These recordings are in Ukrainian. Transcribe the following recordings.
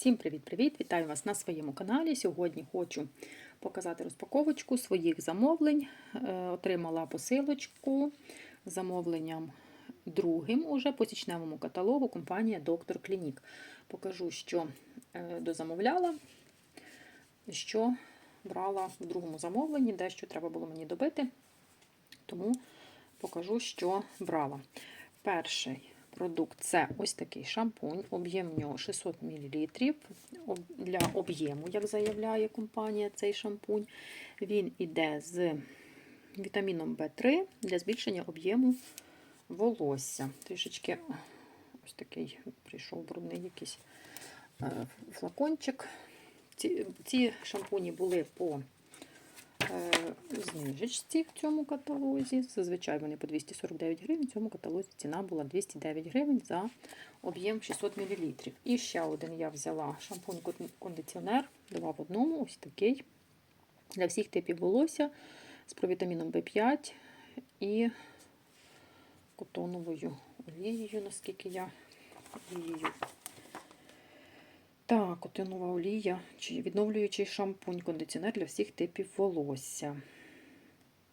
Всім привіт-привіт! Вітаю вас на своєму каналі. Сьогодні хочу показати розпаковочку своїх замовлень. Е, Отримала посилочку з замовленням другим уже по січневому каталогу компанія Доктор Клінік. Покажу, що е, дозамовляла, що брала в другому замовленні, дещо треба було мені добити, тому покажу, що брала. Перший продукт це ось такий шампунь, об'єм нього 600 мл. Для об'єму, як заявляє компанія, цей шампунь. Він іде з вітаміном В3 для збільшення об'єму волосся. Трішечки ось такий прийшов брудний якийсь е, флакончик. Ці, шампуні були по знижечці в цьому каталозі. Зазвичай вони по 249 гривень. В цьому каталозі ціна була 209 гривень за об'єм 600 мл. І ще один я взяла шампунь-кондиціонер, два в одному, ось такий. Для всіх типів волосся з провітаміном В5 і котоновою олією, наскільки я олією. Так, котонова олія, чи відновлюючий шампунь, кондиціонер для всіх типів волосся.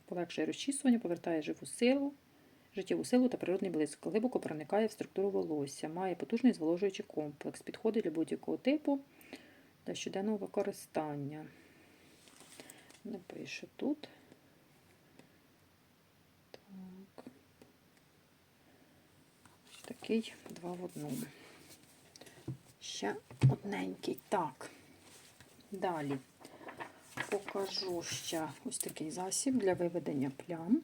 Полегшує розчісування, повертає живу силу, життєву силу та природний блиск. Глибоко проникає в структуру волосся. Має потужний зволожуючий комплекс. Підходить для будь-якого типу для щоденного використання. Не тут. Так. Такий два в одному ще одненький. Так, далі покажу ще ось такий засіб для виведення плям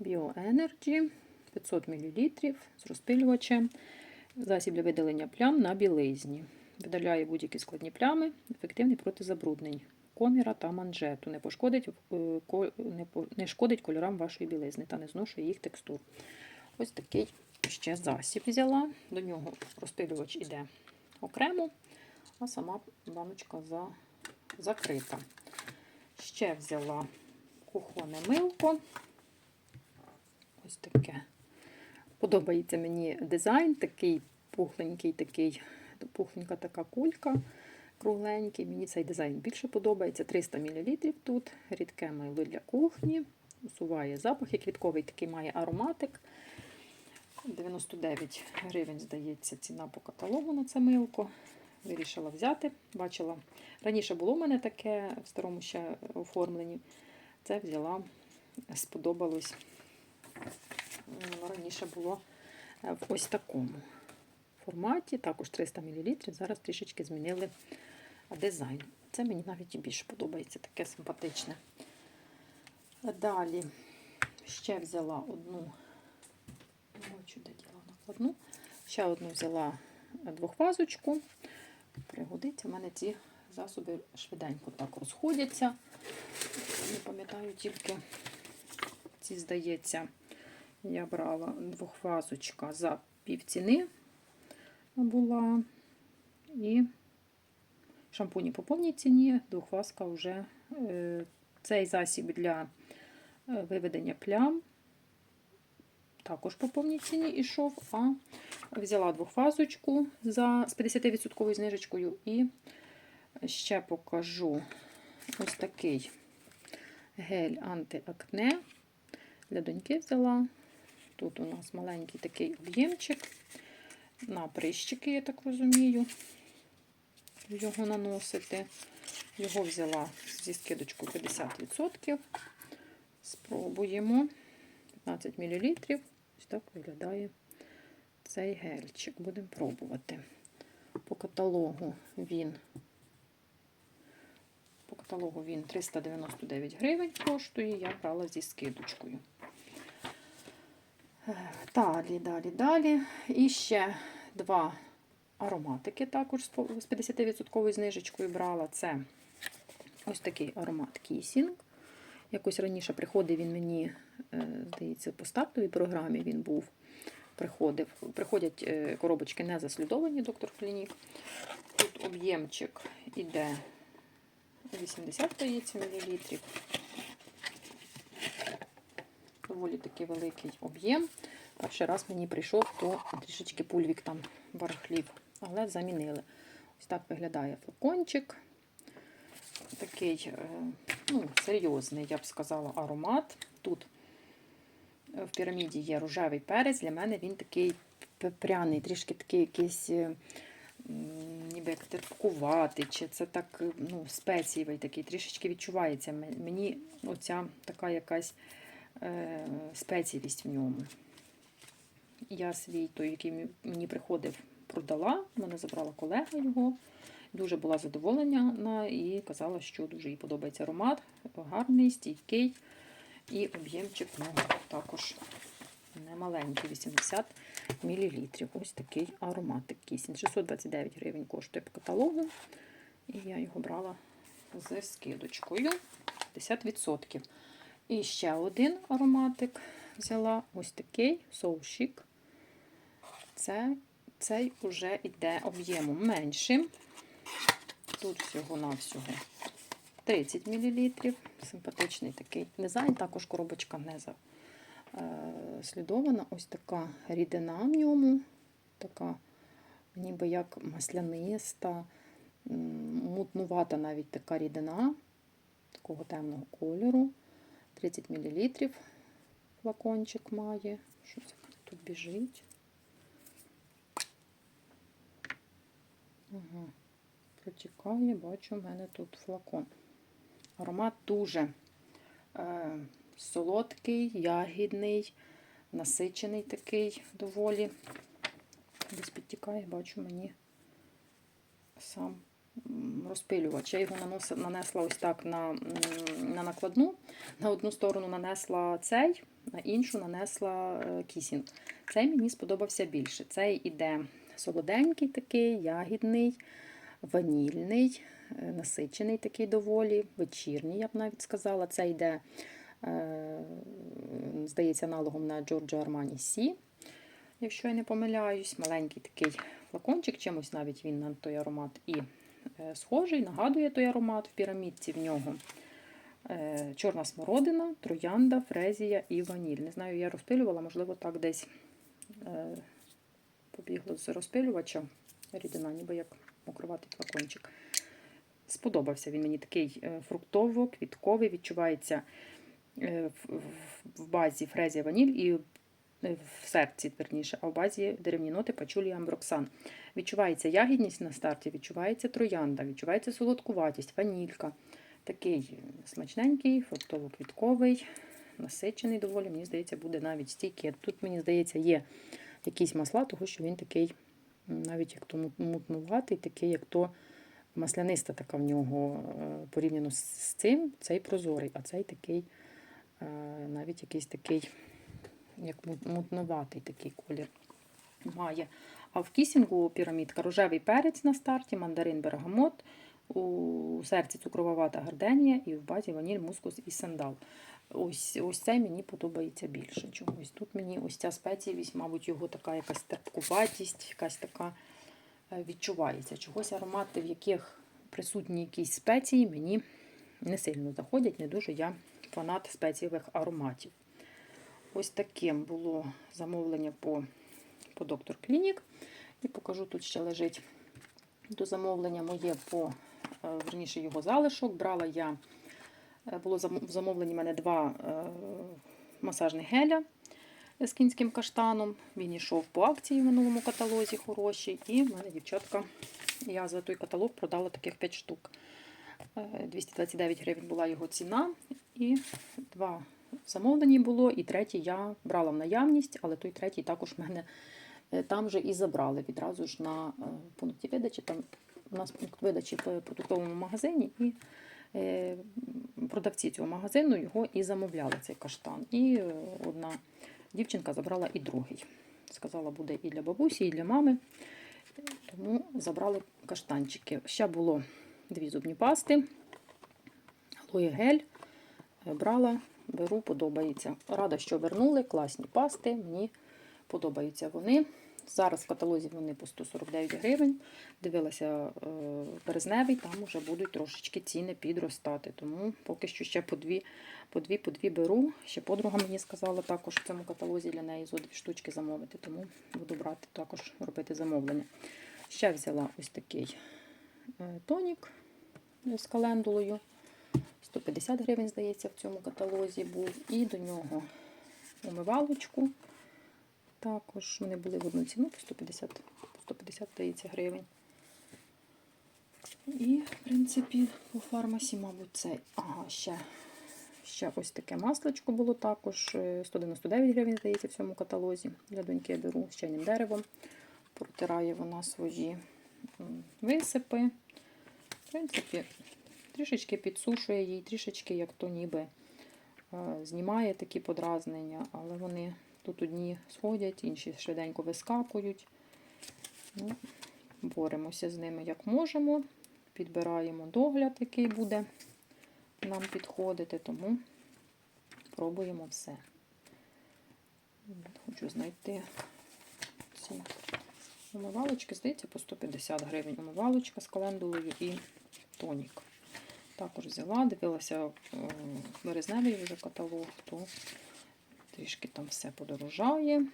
BioEnergy 500 мл з розпилювачем. Засіб для видалення плям на білизні. Видаляє будь-які складні плями, ефективний проти забруднень, коміра та манжету. Не пошкодить, не шкодить кольорам вашої білизни та не зношує їх текстур. Ось такий ще засіб взяла. До нього розпилювач іде окремо, а сама баночка за, закрита. Ще взяла кухонне милко. Ось таке. Подобається мені дизайн, такий пухленький, такий, пухленька така кулька, кругленький. Мені цей дизайн більше подобається. 300 мл тут, рідке мило для кухні, усуває запах, і квітковий такий має ароматик. 99 гривень, здається, ціна по каталогу на це милко. Вирішила взяти. Бачила, раніше було в мене таке в старому ще оформленні. Це взяла, сподобалось. Раніше було в ось такому форматі, також 300 мл. Зараз трішечки змінили дизайн. Це мені навіть більше подобається, таке симпатичне. Далі ще взяла одну. Бачу, де діла накладну. Ще одну взяла двохфазочку. Пригодиться. У мене ці засоби швиденько так розходяться. Не пам'ятаю тільки, ці, здається, я брала двохфазочка за півціни була. І шампуні по повній ціні, двохфазка вже е, цей засіб для е, виведення плям також по повній ціні йшов, а взяла двохфазочку за, з 50% знижечкою і ще покажу ось такий гель антиакне. Для доньки взяла. Тут у нас маленький такий об'ємчик. На прищики, я так розумію, його наносити. Його взяла зі скидочкою 50%. Спробуємо 15 мл. Ось так виглядає цей гельчик. Будемо пробувати. По каталогу він по каталогу він 399 гривень коштує, я брала зі скидочкою. Далі, далі, далі. І ще два ароматики також з 50% знижечкою брала. Це ось такий аромат Кісінг. Якось раніше приходив він мені, е, здається, по стартовій програмі він був. Приходив. Приходять е, коробочки не заслідовані, доктор Клінік. Тут об'ємчик іде 80 здається, мл. Доволі такий великий об'єм. Перший раз мені прийшов, то трішечки пульвік там барахлів, але замінили. Ось так виглядає флакончик. Такий е, ну, серйозний, я б сказала, аромат. Тут е, в піраміді є рожевий перець. Для мене він такий пряний, трішки такий якийсь, е, ніби як терпкуватий, чи це так е, ну, спецієвий такий, трішечки відчувається. Мені оця така якась е, спецієвість в ньому. Я свій той, який мені приходив, продала. Мене забрала колега його. Дуже була задоволена і казала, що дуже їй подобається аромат. Гарний, стійкий. І об'ємчик ну, також немаленький, 80 мл. Ось такий ароматик кисень. 629 гривень коштує по каталогу. І я його брала з скидочкою 50%. І ще один ароматик взяла ось такий соушик. Це, цей уже йде об'ємом меншим. Тут всього-навсього 30 мл. Симпатичний такий дизайн. Також коробочка не слідована. Ось така рідина в ньому. Така, ніби як масляниста, мутнувата навіть така рідина, такого темного кольору. 30 мл флакончик має. Що це тут біжить? Ага. Бачу, в мене тут флакон. Аромат дуже е, солодкий, ягідний, насичений такий доволі. Десь підтікає, бачу мені сам розпилювач. Я його наносила, нанесла ось так на, на накладну. На одну сторону нанесла цей, на іншу нанесла е, кісінг. Цей мені сподобався більше. Цей іде солоденький такий, ягідний, ванільний, насичений такий доволі, вечірній, я б навіть сказала. Це йде, е, здається, аналогом на Giorgio Armani Сі, якщо я не помиляюсь. Маленький такий флакончик, чимось навіть він на той аромат і е, схожий, нагадує той аромат в пірамідці в нього. Е, Чорна смородина, троянда, фрезія і ваніль. Не знаю, я розпилювала, можливо, так десь е, побігло з розпилювача рідина, ніби як мокроватий флакончик. Сподобався він мені такий е, фруктово-квітковий, відчувається е, в- базі фрезія ваніль і е, в серці, верніше, а в базі деревні ноти пачулі амброксан. Відчувається ягідність на старті, відчувається троянда, відчувається солодкуватість, ванілька. Такий смачненький, фруктово-квітковий, насичений доволі, мені здається, буде навіть стійкий. Тут, мені здається, є якісь масла, тому що він такий, навіть як то мутнуватий, такий, як то масляниста така в нього е, порівняно з цим, цей прозорий, а цей такий, е, навіть якийсь такий, як мут- мутнуватий такий колір має. А в кісінгу пірамідка рожевий перець на старті, мандарин бергамот, у серці цукрова вата гарденія і в базі ваніль, мускус і сандал. Ось, ось цей мені подобається більше чогось. Тут мені ось ця спецієвість, мабуть, його така якась терпкуватість, якась така відчувається. Чогось аромати, в яких присутні якісь спеції, мені не сильно заходять, не дуже я фанат спецієвих ароматів. Ось таким було замовлення по, по доктор Клінік. І покажу, тут ще лежить до замовлення моє по е, верніше його залишок. Брала я, е, було зам- в мене два е, масажних геля з кінським каштаном. Він йшов по акції в минулому каталозі хороший. І в мене дівчатка, я за той каталог продала таких 5 штук. Е, 229 гривень була його ціна. І два замовлені було, і третій я брала в наявність, але той третій також в мене е, там же і забрали відразу ж на е, пункті видачі. Там у нас пункт видачі в продуктовому магазині, і е, продавці цього магазину його і замовляли, цей каштан. І е, одна дівчинка забрала і другий. Сказала, буде і для бабусі, і для мами. Тому забрали каштанчики. Ще було дві зубні пасти, алоє гель. Е, Брала, беру, подобається. Рада, що вернули, класні пасти, мені подобаються вони. Зараз в каталозі вони по 149 гривень. Дивилася е, березневий, там вже будуть трошечки ціни підростати. Тому поки що ще по дві, по дві, по дві беру. Ще подруга мені сказала також в цьому каталозі для неї зо дві штучки замовити, тому буду брати також робити замовлення. Ще взяла ось такий е, тонік з календулою. 150 гривень, здається, в цьому каталозі був. І до нього умивалочку. Також вони були в одну ціну по 150, по 150 здається, гривень. І, в принципі, по фармасі, мабуть, це. Ага, ще, ще ось таке масличко було також. е, 199 гривень, здається, в цьому каталозі. Для доньки я беру з чайним деревом. Протирає вона свої висипи. В принципі, трішечки підсушує їй, трішечки, як то ніби е, знімає такі подразнення, але вони тут одні сходять, інші швиденько вискакують. Ну, боремося з ними як можемо. Підбираємо догляд, який буде нам підходити, тому пробуємо все. Хочу знайти ці умивалочки, здається, по 150 гривень. Умивалочка з календулою і тонік. Також взяла, дивилася березневий вже каталог, то трішки там все подорожає.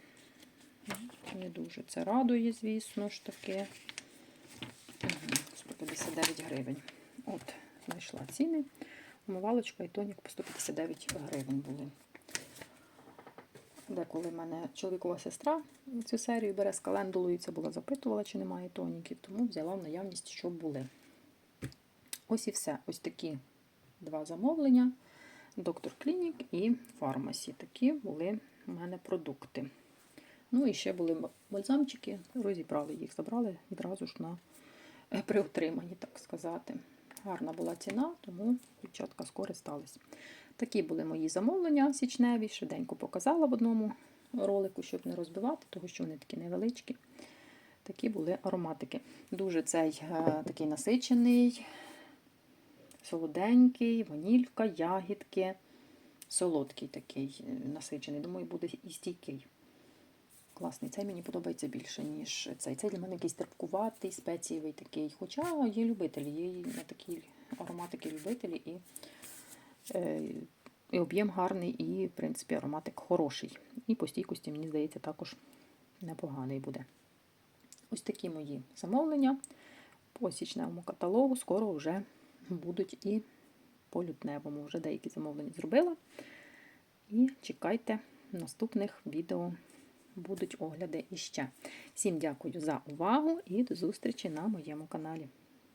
Не дуже це радує, звісно ж таки. 159 гривень. От, знайшла ціни. Умивалочка і тонік по 159 гривень були. Деколи в мене чоловікова сестра цю серію бере з календулою, це була запитувала, чи немає тоніків, тому взяла в наявність, щоб були. Ось і все. Ось такі два замовлення. Доктор Клінік і Фармасі. Такі були у мене продукти. Ну і ще були бальзамчики, розібрали їх, забрали відразу ж на е, при отриманні, так сказати. Гарна була ціна, тому дівчатка скористались. Такі були мої замовлення січневі, швиденько показала в одному ролику, щоб не розбивати, тому що вони такі невеличкі. Такі були ароматики. Дуже цей е, такий насичений, солоденький, ванілька, ягідки. Солодкий такий е, насичений. Думаю, буде і стійкий. Класний. Цей мені подобається більше, ніж цей. Цей для мене якийсь терпкуватий, спецієвий такий. Хоча є любителі, є такі ароматики любителі, і, е, і об'єм гарний, і, в принципі, ароматик хороший. І по стійкості, мені здається, також непоганий буде. Ось такі мої замовлення по січневому каталогу. Скоро вже будуть і по лютневому. Вже деякі замовлення зробила. І чекайте наступних відео. Будуть огляди іще. Всім дякую за увагу і до зустрічі на моєму каналі.